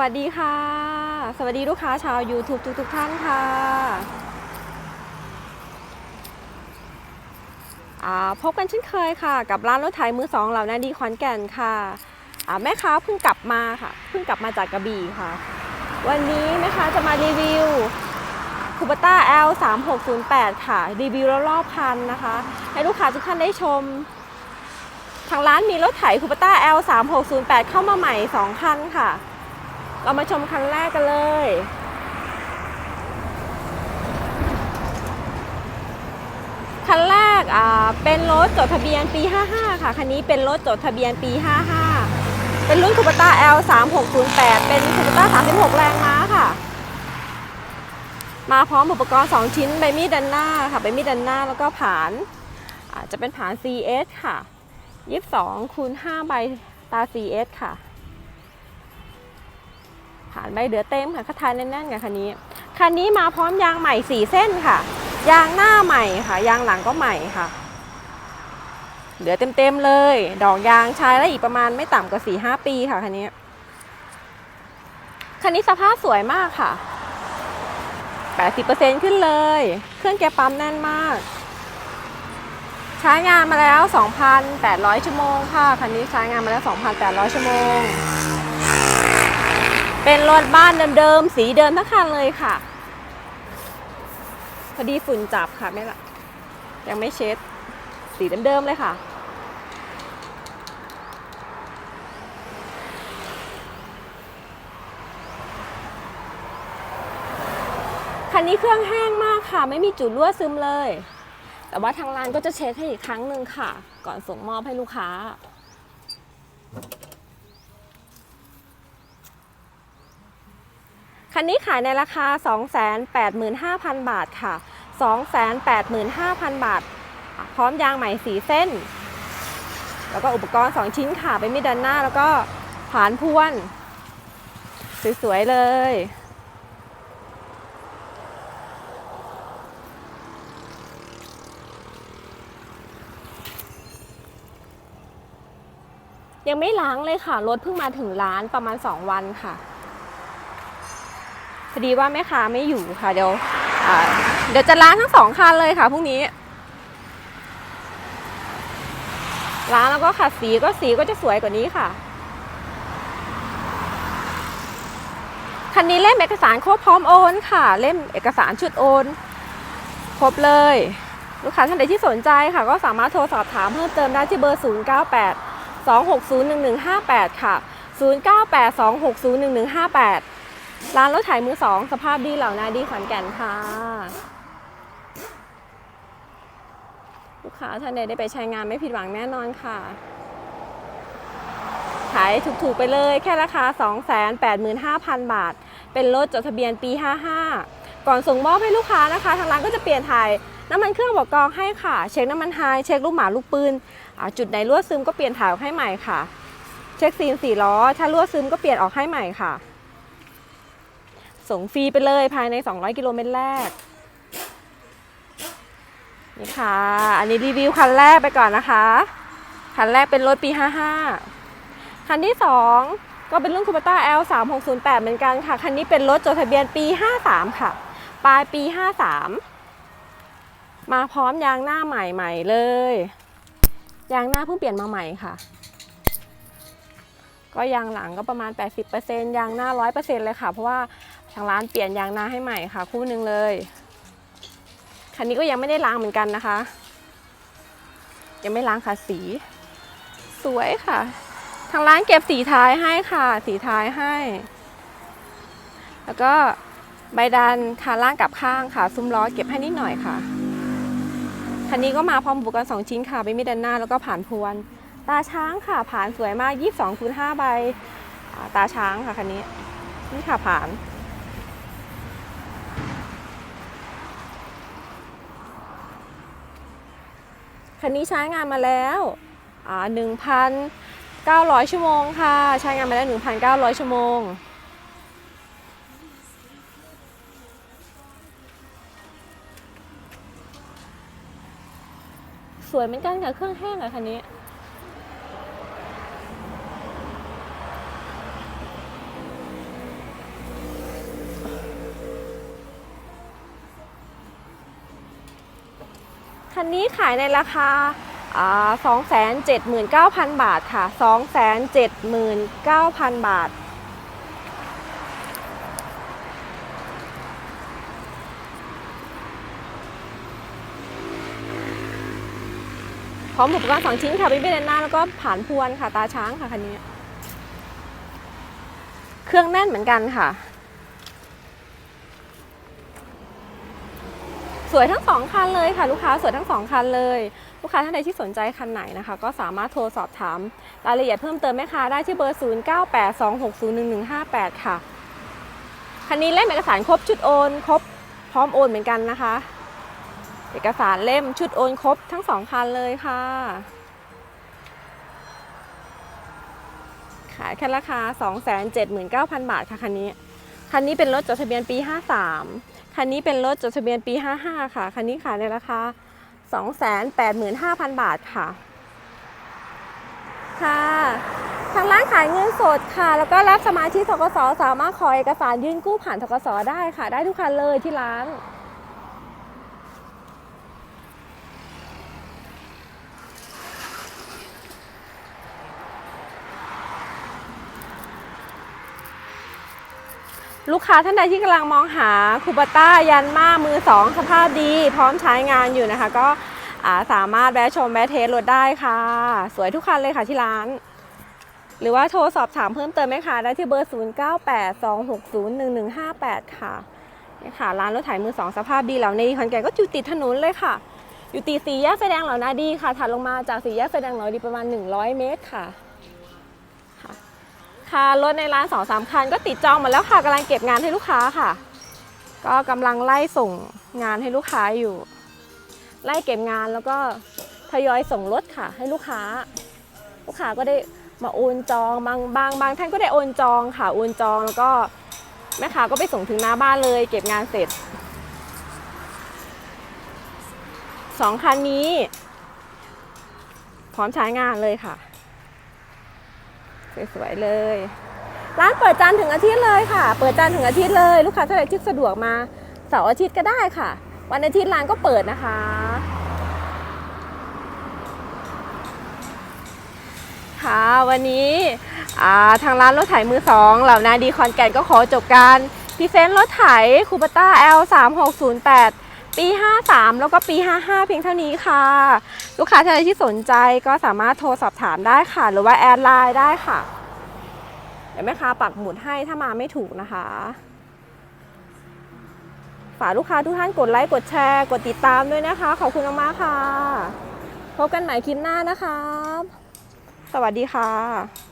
วัสดีค่ะ สวัสดีลูกค้าชาว YouTube ทุกทุกๆท่านค่ะอ่าพบกันเช่นเคยค่ะ กับร้านรถไถมือสองเหล่านาดีขอนแก่นค่ะอ่าแม่ค้าเพิ่งกลับมาค่ะเพิ่งกลับมาจากกระบี่ค่ะ วันนี้แม่ค้าจะมารีวิวคูปต้า L 3 6 0 8ค่ะ รีวิวรอบๆคันนะคะ ให้ลูกค้าทุกท่านได้ชมทางร้านมีรถไถคูปต้า L 3 6 0 8เข้ามาใหม่ 2 คันค่ะ เรามาชมคันแรกกันเลย คันแรกอ่าเป็นรถจดทะเบียนปี 55 ค่ะ คันนี้เป็นรถจดทะเบียนปี 55 เป็นรุ่นคูปต้า L 3 6 0 8เป็นคูปต้า 36 แรงม้าค่ะ มาพร้อมอุปกรณ์ 2 ชิ้นใบมีดด้านหน้าค่ะใบมีดด้านหน้าแล้วก็ผานจจะเป็นผาน CS ค่ะ 22คูณ5ใบตา CS ค่ะ ผ่านใบเดือเต็มค่ะคัทายแน่นๆกับคันนี้ คันนี้มาพร้อมยางใหม่4เส้นค่ะ ยางหน้าใหม่ค่ะ ยางหลังก็ใหม่ค่ะ เหลือเต็มๆเลย ดอกยางใช้แล้วอีกประมาณไม่ต่ำกว่า4-5ปีค่ะคันนี้ คันนี้สภาพสวยมากค่ะ 80%ขึ้นเลย เครื่องแกปั๊มแน่นมาก ใช้งานมาแล้ว 2,800 ชั่วโมงค่ะ คันนี้ใช้งานมาแล้ว 2,800 ชั่วโมง เป็นรถบ้านเดิมๆ สีเดิมทั้งคันเลยค่ะ พอดีฝุ่นจับค่ะไม่ละยังไม่เช็ด สีเดิมๆเลยค่ะคันนี้เครื่องแห้งมากค่ะ ไม่มีจุดรั่วซึมเลย แต่ว่าทางร้านก็จะเช็คให้อีกครั้งหนึ่งค่ะ ก่อนส่งมอบให้ลูกค้า คันนี้ขายในราคา 285,000 บาทค่ะ 285,000 บาท พร้อมยางใหม่สีเส้น แล้วก็อุปกรณ์ 2 ชิ้นค่ะเป็นมีดด้านหน้าแล้วก็ผานพวน สวย ๆ เลย ยังไม่ล้างเลยค่ะ รถเพิ่งมาถึงร้านประมาณ 2 วันค่ะ พอดีว่าแม่ค้าไม่อยู่ค่ะเดี๋ยวเดี๋ยวจะล้างทั้งสองคันเลยค่ะพรุ่งนี้ล้างแล้วก็ขัดสีก็สีก็จะสวยกว่านี้ค่ะคันนี้เล่มเอกสารครบพร้อมโอนค่ะ เล่มเอกสารชุดโอน ครบเลย ลูกค้าท่านใดที่สนใจค่ะ ก็สามารถโทรสอบถามเพิ่มเติมได้ที่เบอร์ 098 2601158 ค่ะ 098 2601158 ร้านรถไถมือสอง สภาพดีเหล่านาดีขอนแก่นค่ะ ลูกค้าท่านใดได้ไปใช้งานไม่ผิดหวังแน่นอนค่ะ ขายถูกๆไปเลยแค่ราคา 285,000 บาท เป็นรถจดทะเบียนปี 55 ก่อนส่งมอบให้ลูกค้านะคะ ทางร้านก็จะเปลี่ยนถ่ายน้ำมันเครื่องบอกกองให้ค่ะ เช็คน้ำมันไฮเช็คลูกหมาลูกปืนจุดไหนรั่วซึมก็เปลี่ยนถ่ายออกให้ใหม่ค่ะ เช็คซีนสี่ล้อถ้ารั่วซึมก็เปลี่ยนออกให้ใหม่ค่ะ ส่งฟรีไปเลยภายใน 200 กิโลเมตรแรก นี่ค่ะ อันนี้รีวิวคันแรกไปก่อนนะคะ คันแรกเป็นรถปี 55 คันที่ 2 ก็เป็นรุ่นคูปต้า L 3 6 0 8เหมือนกันค่ะ คันนี้เป็นรถจดทะเบียนปี 53 ค่ะ ปลายปี 53 มาพร้อมยางหน้าใหม่ๆเลย ยางหน้าเพิ่งเปลี่ยนมาใหม่ค่ะก็ยางหลังก็ประมาณ 80%ยางหน้า 100%เลยค่ะ เพราะว่า ทางร้านเปลี่ยนยางหน้าให้ใหม่ค่ะคู่หนึ่งเลย คันนี้ก็ยังไม่ได้ล้างเหมือนกันนะคะ ยังไม่ล้างค่ะสี สวยค่ะ ทางร้านเก็บสีท้ายให้ค่ะ สีท้ายให้ แล้วก็ใบดันคาล่างกับข้างค่ะ ซุ้มล้อเก็บให้นิดหน่อยค่ะ คันนี้ก็มาพร้อมอุปกรณ์2ชิ้นค่ะใบมีดด้านหน้าแล้วก็ผ่านพวน ตาช้างค่ะผ่านสวยมาก 22คูณ5ใบ ตาช้างค่ะคันนี้ นี่ค่ะผ่าน คันนี้ใช้งานมาแล้วอ่า1,900ชั่วโมงค่ะ ใช้งานมาแล้ว1,900ชั่วโมงสวยเหมือนกันค่ะเครื่องแห้งอะคันนี้ นี้ขายในราคาสองแสนเจ็ดหมื่นเก้าพันบาทค่ะสองแสนเจ็ดหมื่นเก้าพันบาท พร้อมอุปกรณ์สองชิ้นค่ะเป็นเบนหน้าแล้วก็ผ่านพวนค่ะ ตาช้างค่ะคันนี้ เครื่องแน่นเหมือนกันค่ะ สวยทั้งสองคันเลยค่ะ ลูกค้าสวยทั้งสองคันเลย ลูกค้าท่านใดที่สนใจคันไหนนะคะ ก็สามารถโทรสอบถามรายละเอียดเพิ่มเติมแม่ค้าได้ที่เบอร์ 0982601158 ค่ะ คันนี้เล่มเอกสารครบชุดโอนครบพร้อมโอนเหมือนกันนะคะ เอกสารเล่มชุดโอนครบทั้งสองคันเลยค่ะขายแค่ราคา 279,000 บาทค่ะคันนี้ คันนี้เป็นรถจดทะเบียนปี 53 คันนี้เป็นรถจดทะเบียนปี 55 ค่ะ คันนี้ขายในราคา 285,000 บาทค่ะ ค่ะ ทางร้านขายเงินสดค่ะ แล้วก็รับสมาชิกทกสสามารถขอเอกสารยื่นกู้ผ่านทกสได้ค่ะ ได้ทุกคันเลยที่ร้าน ลูกค้าท่านใดที่กำลังมองหาคูปต้ายันมามือสองสภาพดี พร้อมใช้งานอยู่นะคะ ก็าสามารถแวะชมแวะเทสรถได้ค่ะ สวยทุกคันเลยค่ะที่ร้าน หรือว่าโทรสอบถามเพิ่มเติมไหมคะได้ที่เบอร์ 0982601158 ค่ะนี่ค่ะ ร้านรถไถมือสองสภาพดีเหล่านี้ขอนแก่นก็อยู่ติดถนนเลยค่ะ อยู่ติดสี่แยกไฟแดงเหล่านาดีค่ะถัดลงมาจากสี่แยกไฟแดงเหล่านาดีประมาณ 100 เมตรค่ะ คะรถในร้านสองสามคันก็ติดจองหมดแล้วค่ะกำลังเก็บงานให้ลูกค้าค่ะ ก็กำลังไล่ส่งงานให้ลูกค้าอยู่ ไล่เก็บงานแล้วก็ทยอยส่งรถค่ะ ให้ลูกค้า ลูกค้าก็ได้มาโอนจองบางบางบางท่านก็ได้โอนจองค่ะโอนจองแล้วก็แม่ค้าก็ไปส่งถึงหน้าบ้านเลย เก็บงานเสร็จสองคันนี้ พร้อมใช้งานเลยค่ะ สวยๆเลย ร้านเปิดจันทร์ถึงอาทิตย์เลยค่ะ เปิดจันทร์ถึงอาทิตย์เลย ลูกค้าท่านใดที่สะดวกมาเสาร์อาทิตย์ก็ได้ค่ะ วันอาทิตย์ร้านก็เปิดนะคะ ค่ะวันนี้ทางร้านรถไถมือสองเหล่านาดีคอนแก่นก็ขอจบการพรีเซนต์รถไถคูปต้า L 3 6 0 8 ปี 53 แล้วก็ปี 55 เพียงเท่านี้ค่ะ ลูกค้าท่านใดที่สนใจก็สามารถโทรสอบถามได้ค่ะ หรือว่าแอดไลน์ได้ค่ะ เดี๋ยวแม่ค้าปักหมุดให้ถ้ามาไม่ถูกนะคะ ฝากลูกค้าทุกท่านกดไลค์กดแชร์ กดติดตามด้วยนะคะ ขอบคุณมากๆค่ะ พบกันใหม่คลิปหน้านะคะ สวัสดีค่ะ